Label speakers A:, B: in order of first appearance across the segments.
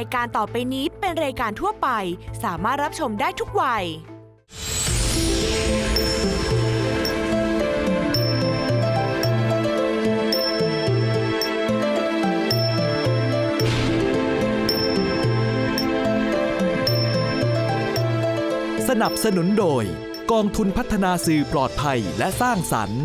A: ายการต่อไปนี้เป็นรายการทั่วไป สามารถรับชมได้ทุกวัย
B: สนับสนุนโดย กองทุนพัฒนาสื่อปลอดภัยและสร้างสรรค์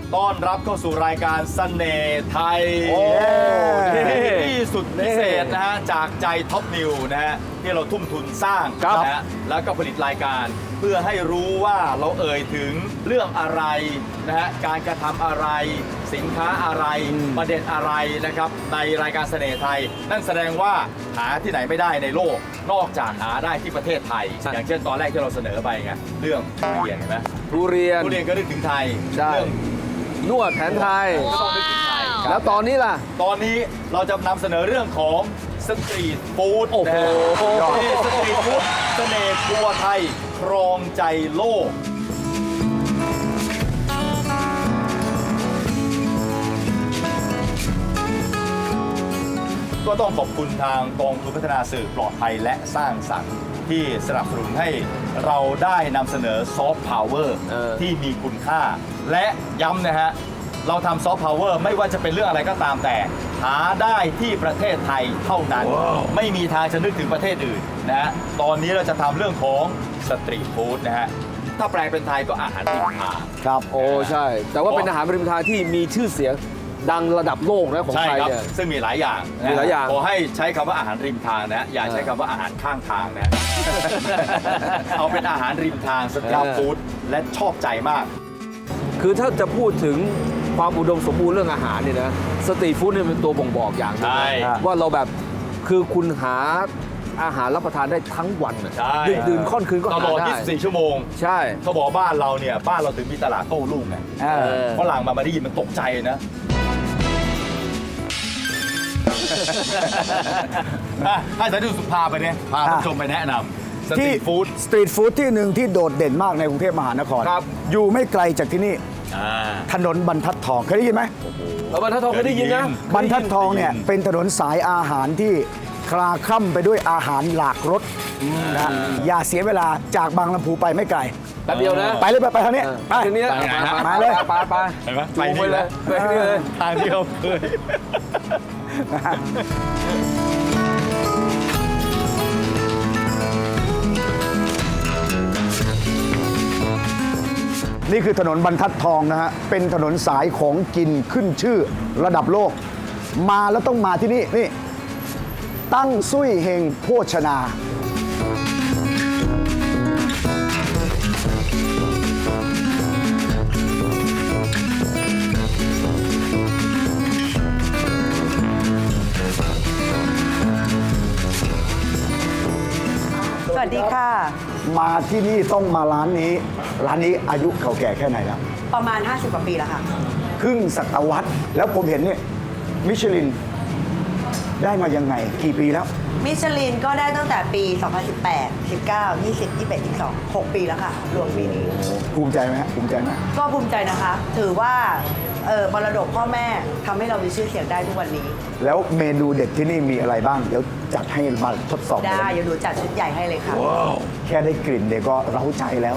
C: ต้อนรับเข้าสู่รายการเสน่ห์ไทย
D: โอ้
C: ที่สุดพิเศษนะฮะจากใจท็อปนิวนะฮะที่เราทุ่มทุนสร้าง
D: ครับ
C: นะฮะแล้วก็ผลิตรายการ เพื่อให้รู้ว่าเราเอ่ยถึงเรื่องอะไรนะฮะการกระทำอะไร สินค้าอะไรประเด็นอะไรนะครับ ในรายการเสน่ห์ไทย นั่นแสดงว่าหาที่ไหนไม่ได้ในโลก นอกจากหาได้ที่ประเทศไทยอย่างเช่นตอนแรกที่เราเสนอไปไงเรื่องทุเรียนเห็นไหม
D: ทุเรียน
C: ทุเรียนก็นึกถึงไทย
D: ใช่
C: เรื่อง
D: นวดแผนไทย
C: ก็ต้องนึกถึงไทย
D: แล้วตอนนี้ล่ะ
C: ตอนนี้เราจะนำเสนอเรื่องของสตรีทฟู้ด
D: โอ้โห
C: นะฮะนี่สตรีทฟู้ดเสน่ห์ครัวไทย ครองใจโลก ก็ต้องขอบคุณทางกองทุนพัฒนาสื่อปลอดภัยและสร้างสรรค์ ที่สนับสนุนให้เราได้นำเสนอซอฟต์พาวเวอร์
D: เออ
C: ที่มีคุณค่า และย้ำนะฮะ เราทำซอฟต์พาวเวอร์ไม่ว่าจะเป็นเรื่องอะไรก็ตามแต่ หาได้ที่ประเทศไทยเท่านั้น ไม่มีทางจะนึกถึงประเทศอื่นนะฮะ ตอนนี้เราจะทำเรื่องของสตรีทฟู้ดนะฮะ ถ้าแปลเป็นไทยก็อาหารริมทาง
E: ครับ
D: โอ้ ใช่ แต่ว่าเป็นอาหารริมทางที่มีชื่อเสียง ดังระดับโลกนะของ
C: ใช่
D: ไทย
C: ครับ
D: เนี่ย
C: ซึ่งมีหลายอย่างนะ
D: มีหลายอย่าง
C: ขอให้ใช้คำว่าอาหารริมทางนะ อย่าใช้คำว่าอาหารข้างทางนะ เอาเป็นอาหารริมทางสตรีทฟู้ดและชอบใจมาก
D: คือถ้าจะพูดถึงความอุดมสมบูรณ์เรื่องอาหารเนี่ยนะสตรีทฟู้ดเนี่ยเป็นตัวบ่งบอกอย่างหนึง
C: ใช่
D: นะว่าเราแบบคือคุณหาอาหารรับประทานได้ทั้งวันน่ะ
C: ใช่
D: ดึกดื่นค่อนคืนก็
C: ต
D: หา
C: ลอด
D: ได้
C: 24 ชั่วโมง
D: ใช่
C: เขาบอกบ้านเราเนี่ย บ้านเราถึงมีตลาดโต้รุ่งไง
E: เออ
D: เออ
C: ฝรั่งมามาได้ยินมันตกใจนะ อะให้สายดูสุภาไปเนี่ยพาท่านผู้ชมไปแนะนำสตรีทฟู้ด
E: สตรีทฟู้ดที่หนึ่งที่โดดเด่นมากในกรุงเทพมหานคร
D: ครับ
E: อยู่ไม่ไกลจากที่นี่
C: อ่า
E: ถนนบรรทัดทองเคยได้ยินไหม
D: แล้วบรรทัดทองเคยได้ยินนะ
E: บรรทัดทองเนี่ยเป็นถนนสายอาหารที่คลาคล่ำไปด้วยอาหารหลากรสนะอย่าเสียเวลาจากบางลำพูไปไม่ไกล
D: แป๊บเดียวนะ
E: ไปเลยไปไปทางนี้
D: เออ
E: ไป
D: ทีนี้
C: ไปไหนฮะ
E: มาเลย
D: ไปไป
C: เห็นไหม
D: จูงไปเลยไปนี่เลย
C: ทางที่เขาเคย
E: นี่คือถนนบรรทัดทองนะฮะ เป็นถนนสายของกินขึ้นชื่อระดับโลก มาแล้วต้องมาที่นี่นี่ ตั้งซุยเฮงโภชนา
F: ค่ะ
E: มาที่นี่ต้องมาร้านนี้ ร้านนี้อายุเก่าแก่แค่ไหนแล้ว
F: ประมาณ 50 กว่าปีแล้วค่ะ
E: ครึ่งศตวรรษแล้วผมเห็นเนี่ยมิชลินได้มายังไง กี่ปีแล้ว
F: มิชลินก็ได้ตั้งแต่ปี 2018 19 20 21 22 6 ปีแล้วค่ะ รวมปีนี้
E: ภูมิใจไหมฮะภูมิใจไหม
F: ก็ภูมิใจนะคะ ถือว่า เออมรดกพ่อแม่ทำให้เรามีชื่อเสียงได้ทุกวันนี้
E: แล้วเมนูเด็ดที่นี่มีอะไรบ้าง เดี๋ยวจัดให้มาทดสอบเลย
F: ได้เดี๋ยวหนูจัดชุดใหญ่ให้เลยค่ะ
E: แค่ได้กลิ่นเดี๋ยวก็เร้าใจแล้ว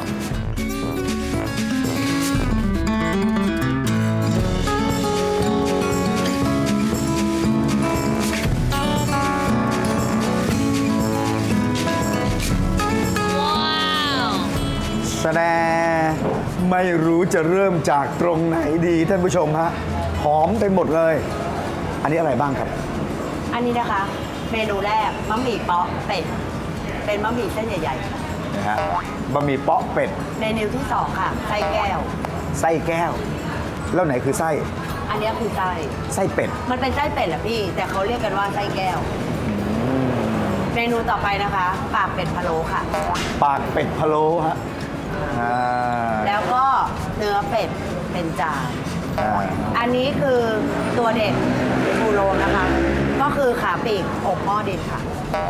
E: ไม่รู้จะเริ่มจากตรงไหนดีท่านผู้ชมฮะหอมไปหมดเลย อันนี้อะไรบ้างครับ
F: อันนี้นะคะ เมนูแรกมะหมี่เป๊อกเป็ดเป็นมะหมี่เส้นใหญ่
E: นะฮะบะหมี่เปาะเป็ด
F: ๆเมนูที่สองค่ะไส้แก้ว
E: ไส้แก้ว แล้วไหนคือไส้
F: อันนี้คือไส้
E: ไส้เป็ด
F: มันเป็นไส้เป็ดแหละพี่ แต่เขาเรียกกันว่าไส้แก้ว เมนูต่อไปนะคะ ปากเป็ดพะโล้ค่ะ
E: ปากเป็ดพะโล้ฮะ อ่า
F: แล้วก็เนื้อเป็ดเป็นจาน
E: อ่า
F: อันนี้คือตัวเด็ดฟูโรนะคะ ก็คือขาปีกอบหม้อดินค่ะ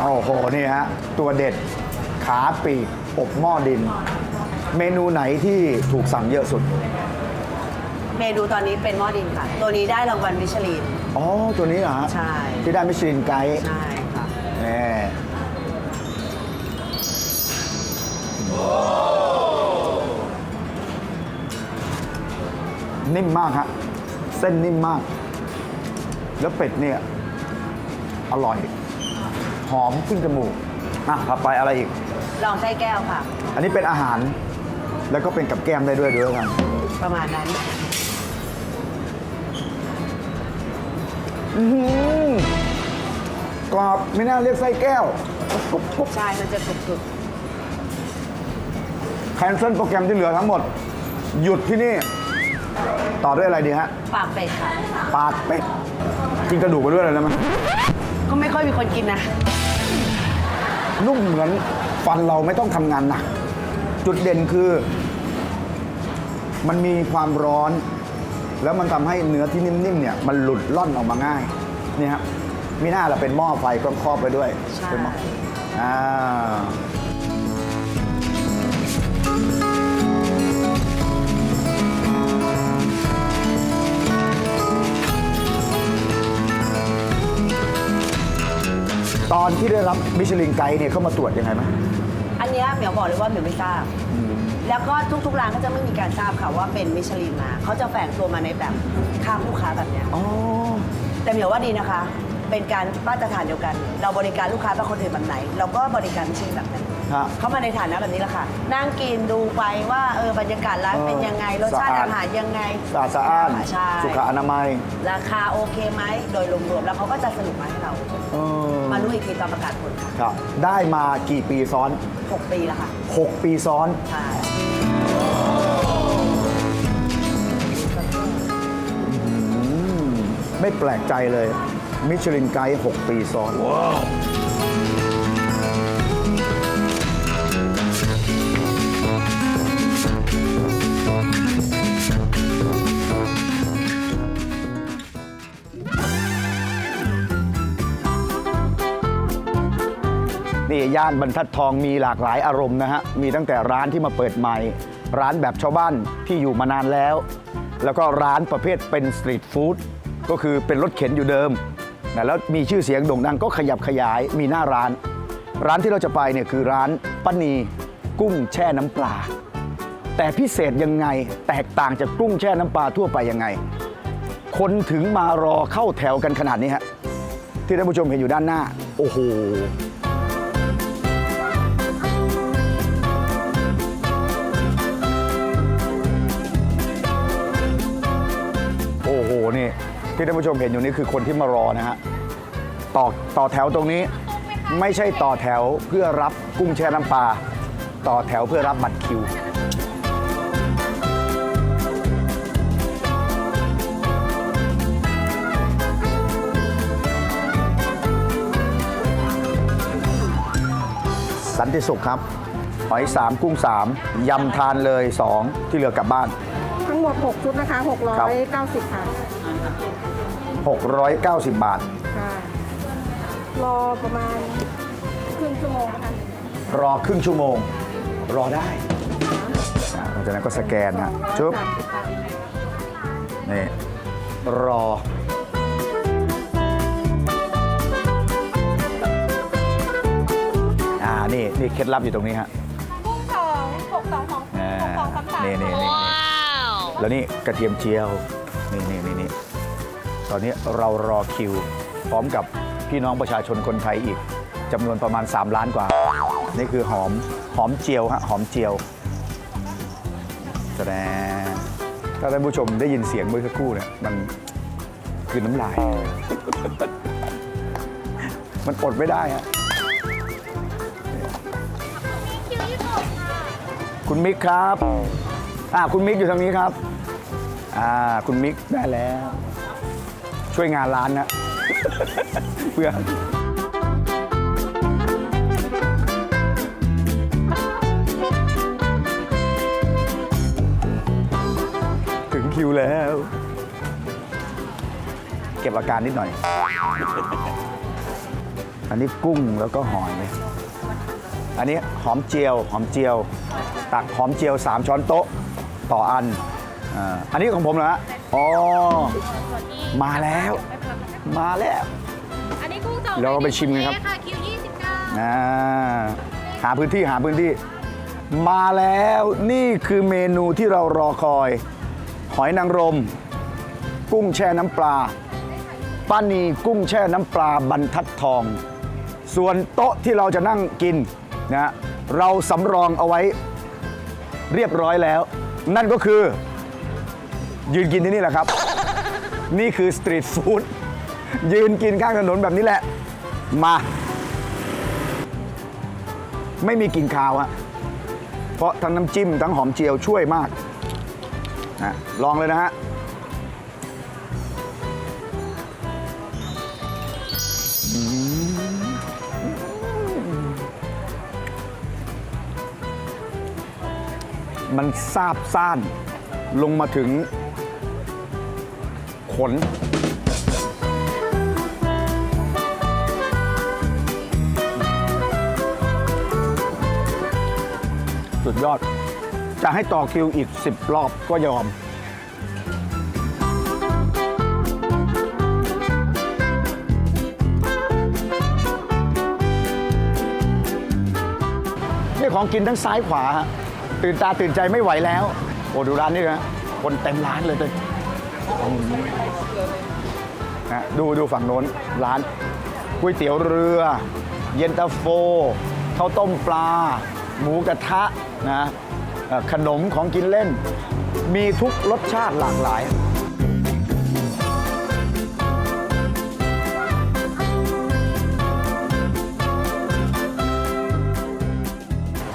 E: โอ้โห นี่ฮะ ตัวเด็ดขาปีกอบหม้อดิน เมนูไหนที่ถูกสั่งเยอะสุด
F: เมนูตอนนี้เป็นหม้อดินค่ะ ตัวนี้ได้รางวัลมิชลิน
E: อ๋อ ตัวนี้เหรอฮะ
F: ใช่
E: ที่ได้มิชลินไกด์
F: ใช่ค่ะ
E: แห นิ่มมากฮะเส้นนิ่มมาก แล้วเป็ดเนี่ย อร่อย หอมขึ้นจมูกอะถัดไปอะไรอีก
F: ลองไส้แก้วค่ะ
E: อันนี้เป็นอาหาร แล้วก็เป็นกับแก้มได้ด้วยด้วยกัน
F: ประมาณนั้น
E: อื้อหือกรอบไม่น่าเรียกไส้แก้วกรุบกรุบ
F: ใช่ มันจะกรุบ
E: แคนเซิลโปรแกรมที่เหลือทั้งหมด หยุดที่นี่ ต่อด้วยอะไรดีฮะ
F: ๆปากเป็ดค่ะ
E: ปากเป็ด กินกระดูกไปด้วยเลยนะมั้ย
F: ก็ไม่ค่อยมีคนกินนะ
E: นุ่มเหมือนฟันเราไม่ต้องทำงานหนัก จุดเด่นคือ มันมีความร้อน แล้วมันทำให้เนื้อที่นิ่มๆเนี่ย มันหลุดล่อนออกมาง่าย นี่ครับมีหน้าเราเป็นหม้อไฟครอบๆไปด้วย
F: ใช่
E: เป็นหม้ออ่า ตอนที่ได้รับมิชลินไกด์เนี่ยเข้ามาตรวจยังไงไหม
F: อันเนี้ยเหมียวบอกเลยว่าเหมียวไม่ทราบ แล้วก็ทุกๆร้านก็จะไม่มีการทราบค่ะว่าเป็นมิชลินมา เขาจะแฝงตัวมาในแบบข้างลูกค้าแบบเนี้ย
E: อ๋อ
F: แต่เหมียวว่าดีนะคะ เป็นการมาตรฐานเดียวกัน เราบริการลูกค้าแบบคนอื่นแบบไหน เราก็บริการมิชลินแบบนั้น
E: ฮะ
F: เข้ามาในฐานะแบบนี้แหละค่ะ นั่งกินดูไปว่าเออบรรยากาศร้านเป็นยังไง รสชาติ
E: สะอาด
F: อาหารยังไง
E: สะอาดสะอ้าน
F: ใช่
E: สุขอนามัย
F: ราคาโอเคไหมโดยรวมๆแล้วเขาก็จะสรุปมาให้เรา
E: เออ
F: มารู้อีกทีตอนประกาศผลค่ะ
E: ครับ ได้มากี่ปีซ้อน
F: 6ปีแล้วค่ะ
E: 6 ปีซ้อน
F: ใช่
E: ไม่แปลกใจเลย มิชลินไกด์6ปีซ้อนนี่ ย่านบรรทัดทองมีหลากหลายอารมณ์นะฮะ มีตั้งแต่ร้านที่มาเปิดใหม่ ร้านแบบชาวบ้านที่อยู่มานานแล้ว แล้วก็ร้านประเภทเป็นสตรีทฟู้ดก็คือเป็นรถเข็นอยู่เดิมนะแล้วมีชื่อเสียงโด่งดังก็ขยับขยายมีหน้าร้าน ร้านที่เราจะไปเนี่ยคือร้านป้านีกุ้งแช่น้ำปลา แต่พิเศษยังไงแตกต่างจากกุ้งแช่น้ำปลาทั่วไปยังไง คนถึงมารอเข้าแถวกันขนาดนี้ฮะที่ท่านผู้ชมเห็นอยู่ด้านหน้า โอ้โห ที่ท่านผู้ชมเห็นอยู่นี่คือคนที่มารอนะฮะต่อต่อแถวตรงนี้ไม่ใช่ต่อแถวเพื่อรับกุ้งแช่น้ำปลาต่อแถวเพื่อรับบัตรคิว สันติสุขครับหอยสามกุ้งสามยำทานเลยสองที่เหลือกลับบ้าน
G: ทั้งหมด 6 ชุดนะคะ 690 ค่ะ
E: 690 บาท
G: ค่ะรอประมาณครึ่งชั่วโมงนะคะ
E: รอครึ่งชั่วโมง รอได้อ่าหลังจากนั้นก็สแกนฮะชุบ
G: สามสิบค่ะ
E: นี่ รอ อ่า นี่ นี่ เคล็ดลับอยู่ตรงนี้ฮะ
G: กุ้งสองหกสองของ
E: อ่า
G: หกสองสามสาม
E: นี่นี่นี่นี่แล้วนี่กระเทียมเจียว นี่นี่นี่นี่ต อนนี้เรารอคิว พร้อมกับพี่น้องประชาชนคนไทยอีกจำนวนประมาณ 3 ล้านกว่า นี่คือหอมหอมเจียวฮะหอมเจียวแสดงถ้าท่านผู้ชมได้ยินเสียงเมื่อสักครู่เนี่ยมันคือน้ำลาย มันอดไม่ได้ฮะคุณมิกครับ อ่าคุณมิกอยู่ทางนี้ครับ อ่า คุณมิกได้แล้ว ช่วยงานร้านนะเพื่อถึงคิวแล้ว เก็บอาการนิดหน่อย อันนี้กุ้งแล้วก็หอยอันนี้หอมเจียวหอมเจียว ตักหอมเจียว 3 ช้อนโต๊ะต่ออัน อันนี้ของผมเหรอฮะ อ๋อมาแล้วมาแล้ว
H: อันนี้กุ้งสด
E: เราไปชิมกันครับ
H: ค่ะคิว29
E: อ่าหาพื้นที่หาพื้นที่ มาแล้วนี่คือเมนูที่เรารอคอย หอยนางรม กุ้งแช่น้ำปลาป้านีกุ้งแช่น้ำปลาบรรทัดทอง ส่วนโต๊ะที่เราจะนั่งกินนะเราสำรองเอาไว้เรียบร้อยแล้ว นั่นก็คือ ยืนกินที่นี่แหละครับ นี่คือสตรีทฟู้ดยืนกินข้างถนนแบบนี้แหละ มา ไม่มีกลิ่นคาวฮะเพราะทั้งน้ำจิ้มทั้งหอมเจียวช่วยมากนะลองเลยนะฮะมันซาบซ่านลงมาถึง ขน สุดยอด จะให้ต่อคิวอีก 10 รอบก็ยอม นี่ของกินทั้งซ้ายขวาฮะตื่นตาตื่นใจไม่ไหวแล้ว โอ้ดูร้านนี้นะคนเต็มร้านเลยเลย นะดูดูฝั่งโน้นร้านก๋วยเตี๋ยวเรือ เย็นตาโฟข้าวต้มปลา หมูกระทะนะขนมของกินเล่น มีทุกรสชาติหลากหลาย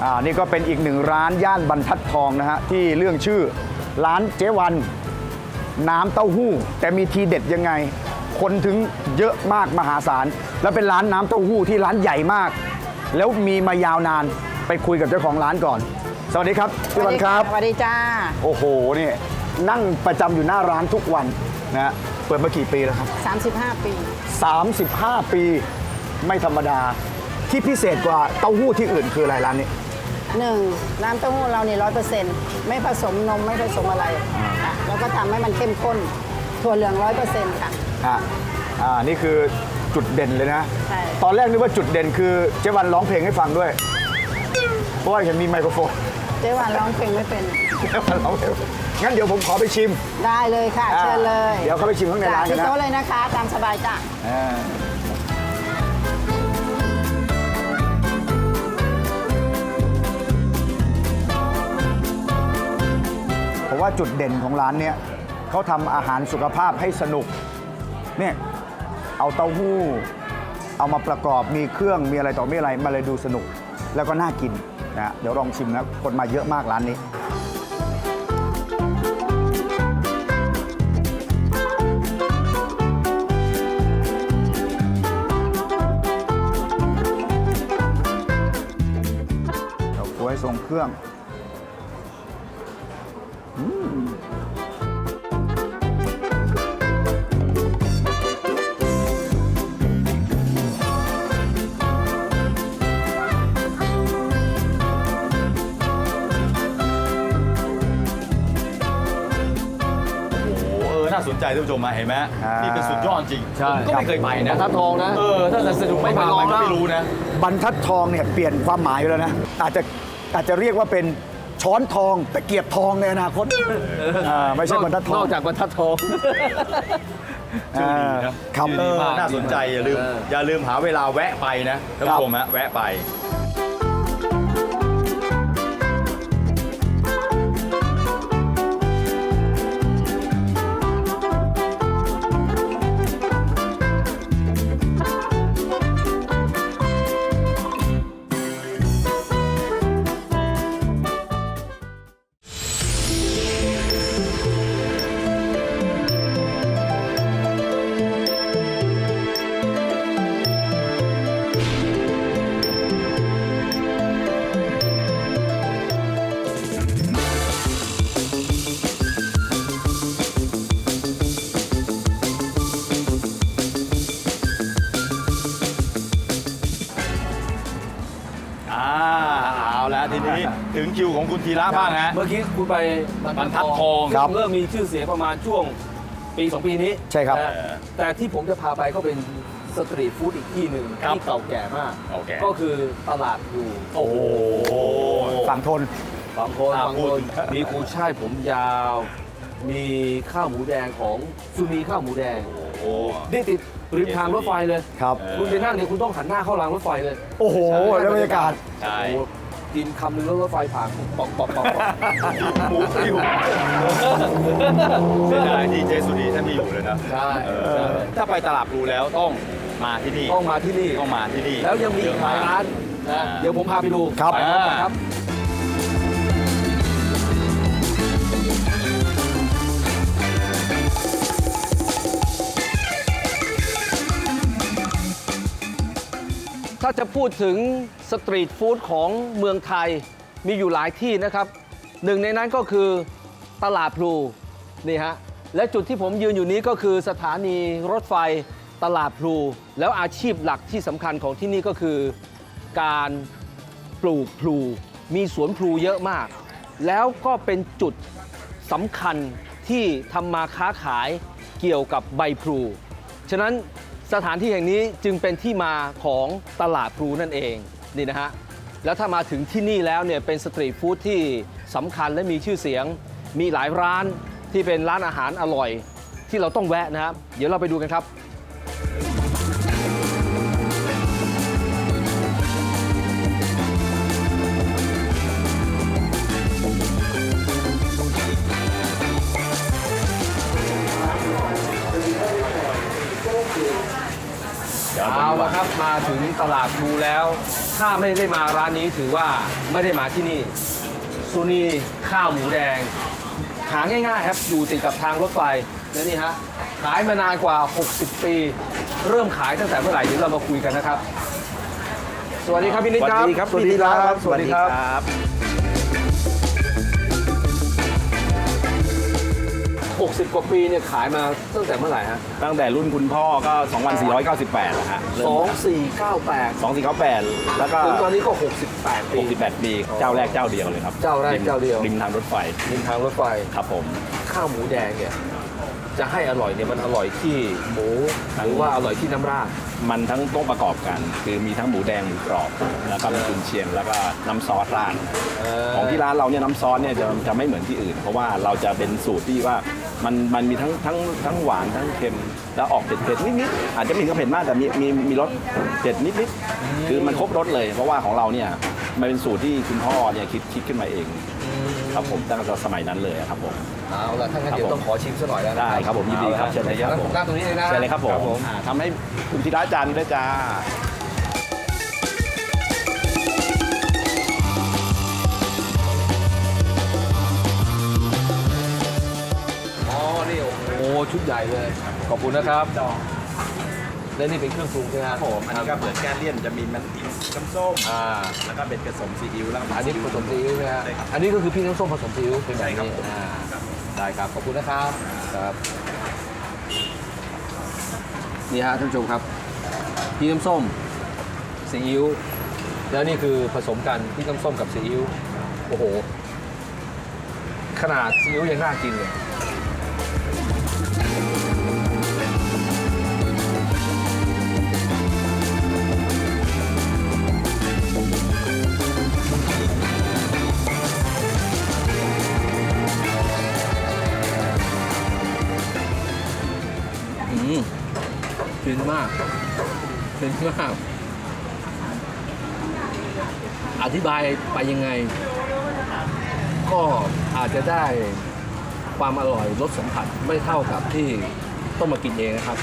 E: อ่านี่ก็เป็นอีกหนึ่งร้านย่านบรรทัดทองนะฮะที่เรื่องชื่อร้านเจ๊วัน น้ำเต้าหู้ แต่มีทีเด็ดยังไง คนถึงเยอะมากมหาศาล แล้วเป็นร้านน้ำเต้าหู้ที่ร้านใหญ่มาก แล้วมีมายาวนานไปคุยกับเจ้าของร้านก่อน สวัสดีครับพี่วันครับ
I: สวัสดีจ้า
E: โอ้โหนี่นั่งประจำอยู่หน้าร้านทุกวันนะฮะเปิดมากี่ปีแล้วครับ
I: 35 ปี
E: 35 ปี ไม่ธรรมดา ที่พิเศษกว่าเต้าหู้ที่อื่นคืออะไรร้านนี้
I: 1. น้ำเต้าหู้เรานี่ร้อยเปอร์เซ็นต์ไม่ผสมนมไม่ผสมอะไรค่ะแล้วก็ทำให้มันเข้มข้นถั่วเหลืองร้อยเปอร์เซ็นต์ค่ะ
E: อะอ่านี่คือจุดเด่นเลยนะ
I: ใช่
E: ตอนแรกนึกว่าจุดเด่นคือเจ๊วันร้องเพลงให้ฟังด้วย เพราะว่าเห็นมีไมโครโฟน
I: เจ๊วันร้องเพลงไม่เป็น
E: เจ๊วันร้องเพลงงั้นเดี๋ยวผมขอไปชิม
I: ได้เลยค่ะ
E: อ่า
I: เชิญเลย
E: เดี๋ยวเข้าไปชิมข้างในร้านกันนะ
I: ที่โต๊ะเลยนะคะ ตามสบายจ้ะ
E: อ่า ว่าจุดเด่นของร้านเนี้ยเขาทำอาหารสุขภาพให้สนุกเนี่ยเอาเต้าหู้ เอามาประกอบมีเครื่องมีอะไรต่อมีอะไรมาเลยดูสนุก แล้วก็น่ากินนะเดี๋ยวลองชิมนะคนมาเยอะมากร้านนี้เฉาก๊วยทรงเครื่อง
C: น่าสนใจท่านผู้ชมมาเห็นไหม
E: อ่านี่
C: นี่เป็นสุดยอดจริง
D: ใช่
C: ผมก็ไม่เคยไปนะ
D: บรรทัดทองนะ
C: เออถ้าจะสนุกไม่พาไปก็ไม่รู้นะ
E: บรรทัดทองเนี่ยเปลี่ยนความหมายไปแล้วนะอาจจะอาจจะเรียกว่าเป็น ช้อนทองตะเกียบทองในอนาคตอ่าไม่ใช่บรรทัดท
D: น
E: อ
D: องกจากบรรทัดทอง
C: ชื่อดีนะ
E: ครับ
C: ชื่อดีมากน่าสนใจอย่าลืม
D: เออ
C: อย่าลืมหาเวลาแวะไปนะท่านผู้ชมฮะแวะไป ธีระบ้างฮะ
D: เมื่อกี้คุณไป
C: บรรทัดทอง
E: ครับ
D: เริ่มมีชื่อเสียงประมาณช่วงปีสองปีนี้
E: ใช่ครับ
D: แต่แต่ที่ผมจะพาไปก็เป็นสตรีทฟู้ดอีกที่หนึ่ง
C: ครับ
D: ที่เก่าแก่มาก
C: โอเค
D: ก็คือตลาดดู
C: โอ้โห
E: ฝั่งทน
D: บางคน
C: อ่า
D: บาง
C: พู
D: ค
C: ด
D: นมีกูช่ายผมยาว มีข้าวหมูแดงของซูนีข้าวหมูแดง
C: โอ้
D: นี่ติดริมทางรถไฟเลย
E: ครับ
D: คุณไปนั่งเนี่ยคุณต้องหันหน้าเข้ารางรถไฟเลย
E: โอ้โห แล้วบรรยากาศ
C: ใช่
D: โอ้โห กินคำหนึงแล้วรถไฟผ่านปอกปอกปอกปอก
C: หมูปิ้วเสียดายที่เจสุนีท่านไม่อยู่เลยนะ
D: ใช่
C: เออถ้าไปตลาดพลูแล้วต้องมาที่นี่
D: ต้องมาที่นี่
C: ต้องมาที่นี่
D: แล้วยังมีอีกหลายร้านนะเดี๋ยวผมพาไปดู
E: ครับ
D: ไปพร้อมกันครับ ถ้าจะพูดถึงสตรีทฟู้ดของเมืองไทยมีอยู่หลายที่นะครับ หนึ่งในนั้นก็คือตลาดพลูนี่ฮะและจุดที่ผมยืนอยู่นี้ก็คือสถานีรถไฟตลาดพลู แล้วอาชีพหลักที่สำคัญของที่นี่ก็คือการปลูกพลู มีสวนพลูเยอะมาก แล้วก็เป็นจุดสำคัญที่ทำมาค้าขายเกี่ยวกับใบพลู ฉะนั้น สถานที่แห่งนี้จึงเป็นที่มาของตลาดพลูนั่นเองนี่นะฮะแล้วถ้ามาถึงที่นี่แล้วเนี่ยเป็นสตรีทฟู้ดที่สำคัญและมีชื่อเสียง มีหลายร้านที่เป็นร้านอาหารอร่อย ที่เราต้องแวะนะครับ เดี๋ยวเราไปดูกันครับ ตลาดพลูแล้ว ถ้าไม่ได้มาร้านนี้ถือว่าไม่ได้มาที่นี่ซูนีข้าวหมูแดง หาง่ายๆครับอยู่ติดกับทางรถไฟและนี่ฮะขายมานานกว่า 60 ปี เริ่มขายตั้งแต่เมื่อไหร่เดี๋ยวเรามาคุยกันนะครับ สวัสดีครับพี่นิดครับ
E: สวัสดีครับ
D: สวัสดีครับ
E: สวัสดีครับ
D: 60 กว่าปีเนี่ยขายมาตั้งแต่เมื่อไหร่ฮะ
J: ตั้งแต่รุ่นคุณพ่อก็ 2498นะฮะ
D: สองสี่เก้าแปด
J: 2498 แล้วก็
D: ถึงตอนนี้ก็ 68 ปี
J: 68 ปี เจ้าแรกเจ้าเดียวเลยครับ
D: เจ้าแรก
J: ม
D: เจ้าเดียว
J: ริมทางรถไฟ
D: ริมทางรถไฟ
J: ครับผม
D: ข้าวหมูแดงเนี่ยจะให้อร่อยเนี่ยมันอร่อยที่หมูหรือว่าอร่อยที่น้ำราด
J: มันทั้งต้องประกอบกัน คือมีทั้งหมูแดงหมูกรอบ แล้วก็มีกุนเชียงแล้วก็น้ำซอสราดของที่ร้านเราเนี่ยน้ำซอสเนี่ยจะจะไม่เหมือนที่อื่น เพราะว่าเราจะเป็นสูตรที่ว่า มันมันมีทั้งทั้งทั้งหวานทั้งเค็มแล้วออกเผ็ดเผ็ดนิดนิดๆอาจจะไม่ถึงกับเผ็ดมากแต่มีมีมีรสเผ็ดนิดนิดๆคือมันครบรสเลย เพราะว่าของเราเนี่ยมันเป็นสูตรที่คุณพ่อเนี่ยคิดคิดขึ้นมาเองครับผมตั้งแต่สมัยนั้นเลยครับผม
D: เอาละถ้างั้น
J: ครับ
D: เดี๋ยว
J: ผม
D: ต้องขอชิมซะหน่อยแล้วนะ
J: ได้ครับผมยินดีครับ
D: อาละ
J: เชิญเลยครับ
D: งั้น
J: ผ
D: ผมมนั่งตรงนี้เลยนะ
J: เชิญเลยครับผมอ่าทำให้คุณธีระจานด้วยจ้า
D: ชุดใหญ่เลย ขอบคุณนะครับและนี่เป็นเครื่องปรุงใช่ไหมครับ
J: ผมอันนี้ก็เปิดแก้เลี่ยนจะมีมันติน้ำส้ม
D: อ่า
J: แล้วก็เป็นผสมซีอิ๊วแล้วก็
D: อันนี้ผสมซีอิ๊วใช่ไหมฮะ
J: ใช่ครับ
D: อันนี้ก็คือพี่น้ำส้มผสมซีอิ๊วเป็นแบบ
J: ใช่ครับ
D: นี้
J: ผม
D: อ่าได้ครับขอบคุณนะครับครับนี่ฮะท่านผู้ชมครับพี่น้ำส้มซีอิ๊วแล้วนี่คือผสมกันพี่น้ำส้มกับซีอิ๊วโอ้โห ขนาดซีอิ๊วยังน่ากินเลย ฟินมากฟินมาก อธิบายไปยังไง ก็อาจจะได้ความอร่อยรสสัมผัสไม่เท่ากับที่ต้องมากินเองนะครับ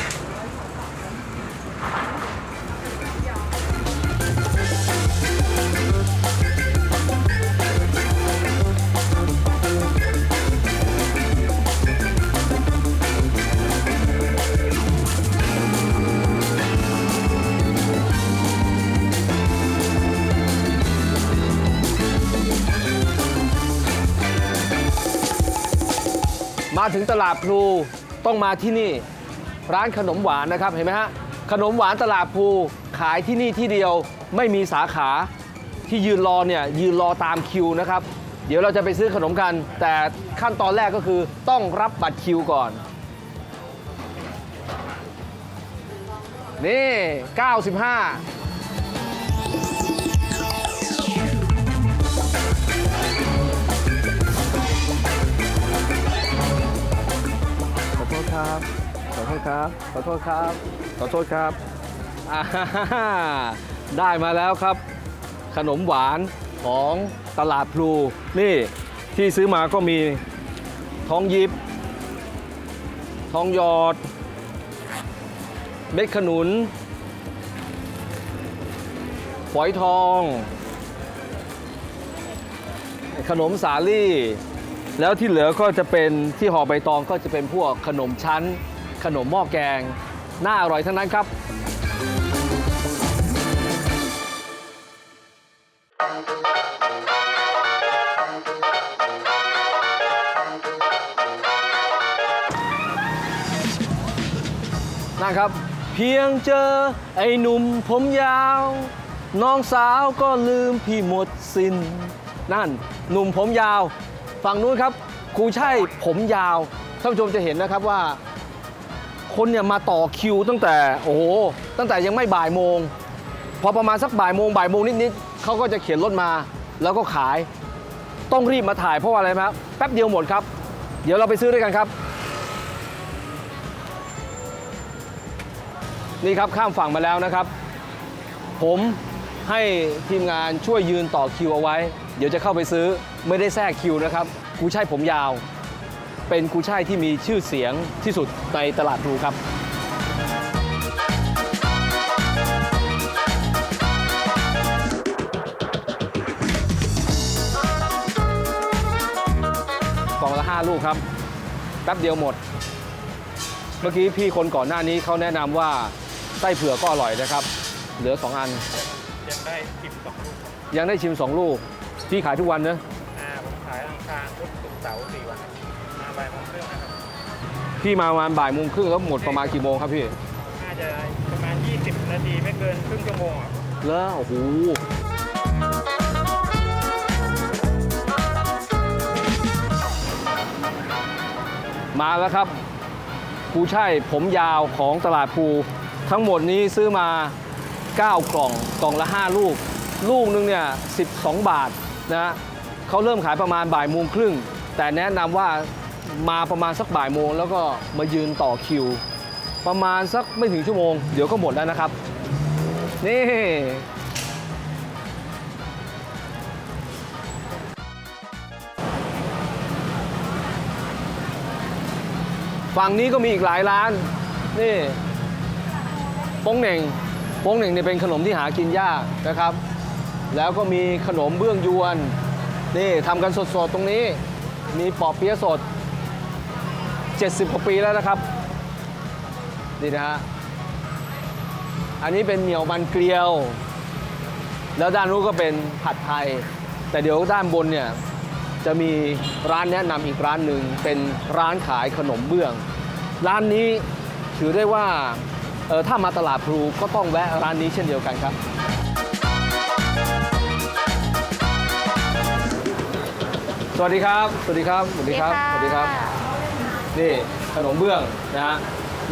D: ถึงตลาดพลูต้องมาที่นี่ ร้านขนมหวานนะครับเห็นไหมฮะขนมหวานตลาดพลูขายที่นี่ที่เดียวไม่มีสาขาที่ยืนรอเนี่ยยืนรอตามคิวนะครับ เดี๋ยวเราจะไปซื้อขนมกัน แต่ขั้นตอนแรกก็คือต้องรับบัตรคิวก่อน นี่ 95 ครับ ขอโทษครับ ขอโทษครับ ขอโทษครับอ่าฮ่าได้มาแล้วครับ ขนมหวานของตลาดพลู นี่ที่ซื้อมาก็มีทองหยิบ ทองหยอดเม็ดขนุน ฝอยทอง ขนมสาลี่ แล้วที่เหลือก็จะเป็นที่ห่อใบตองก็จะเป็นพวกขนมชั้น ขนมหม้อแกง น่าอร่อยทั้งนั้นครับนั่นครับ เพียงเจอไอ้หนุ่มผมยาว น้องสาวก็ลืมพี่หมดสิน้นนั่นหนุ่มผมยาว ฝั่งนู้นครับครูใช่ผมยาวท่านผู้ชมจะเห็นนะครับว่า คนเนี่ยมาต่อคิวตั้งแต่โอ้โหตั้งแต่ยังไม่บ่ายโมง พอประมาณสักบ่ายโมงบ่ายโมงนิดๆเขาก็จะเขียนรถมาแล้วก็ขายต้องรีบมาถ่ายเพราะว่าอะไรครับแป๊บเดียวหมดครับ เดี๋ยวเราไปซื้อด้วยกันครับ นี่ครับข้ามฝั่งมาแล้วนะครับ ผมให้ทีมงานช่วยยืนต่อคิวเอาไว้ เดี๋ยวจะเข้าไปซื้อไม่ได้แทรกคิวนะครับกูช่ายผมยาว เป็นกูช่ายที่มีชื่อเสียงที่สุดในตลาดพลูครับกล่องละ5ลูกครับแป๊บเดียวหมด เมื่อกี้พี่คนก่อนหน้านี้เขาแนะนำว่าไส้เผือกก็อร่อยนะครับ เหลือ2อัน
K: ยัง ได้ชิมสองลูก
D: ยังได้ชิม 2 ลูกพี่ขายทุกวันนะ
K: อ่าผมขายอังคารพุธศุกร์เสาร์สี่วันครับมาบ่ายโมงครึ่งนะครับ
D: พี่มาประมาณบ่ายโมงครึ่งแล้วหมดประมาณกี่โมงครับพี่
K: น่าจะประมาณ 20 นาทีไม่เกินครึ่งชั่วโมงครับ
D: แล้วโอ้โหมาแล้วครับ กูใช่ผมยาวของตลาดภูทั้งหมดนี้ซื้อมา 9 กล่องกล่องละ 5 ลูก ลูกนึงเนี่ย12 บาทนะเขาเริ่มขายประมาณบ่ายโมงครึ่ง แต่แนะนำว่ามาประมาณสักบ่ายโมงแล้วก็มายืนต่อคิว ประมาณสักไม่ถึงชั่วโมง เดี๋ยวก็หมดแล้วนะครับ นี่ฝั่งนี้ก็มีอีกหลายร้าน นี่โป้งเหน่ง โป้งเหน่งเนี่ยเป็นขนมที่หากินยากนะครับ แล้วก็มีขนมเบื้องยวนนี่ทำกันสดๆ ตรงนี้ มีปอเปี๊ยะสด 70กว่าปีแล้วนะครับนี่นะฮะอันนี้เป็นเหนียวมันเกลียว แล้วด้านนู้นก็เป็นผัดไทย แต่เดี๋ยวด้านบนเนี่ยจะมีร้านแนะนำอีกร้านหนึ่งเป็นร้านขายขนมเบื้อง ร้านนี้ถือได้ว่า ถ้ามาตลาดพลูก็ต้องแวะร้านนี้เช่นเดียวกันครับ สวัสดีครับ สวัสดีครับ สวัสดีครับ สวัสดีครับ นี่ขนมเบื้องนะฮะ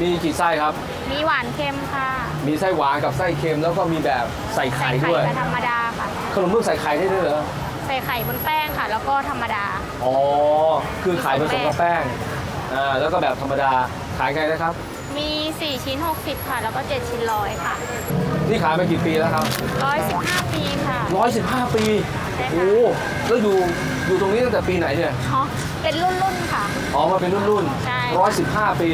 D: มีกี่ไส้ครับ
H: มีหวานเค็มค่ะ
D: มีไส้หวานกับไส้เค็มแล้วก็มีแบบใส่ไข่ด้วย
H: กับธรรมดาค่ะ
D: ขนมเบื้องใส่ไข่ได้ด้วยเหรอ
H: ใส่ไข่บนแป้งค่ะ แล้วก็ธรรมดา
D: อ๋อ คือขายผสมกับแป้ง อ่า แล้วก็แบบธรรมดา ขายไงนะครับ
H: มี 4 ชิ้น 60 ค่ะ แล้วก็ 7 ชิ้นร้อยค่ะ
D: นี่ขายมากี่ปีแล้วครับ
H: 115 ปีค่ะ
D: 115ปี
H: ใช่ค่ะ
D: โอ้แล้วอยู่อยู่ตรงนี้ตั้งแต่ปีไหนเนี่ย
H: อ๋อเป็นรุ่นๆค่ะ
D: อ๋อมาเป็นรุ่นรุ่น
H: ใช่
D: 115ปี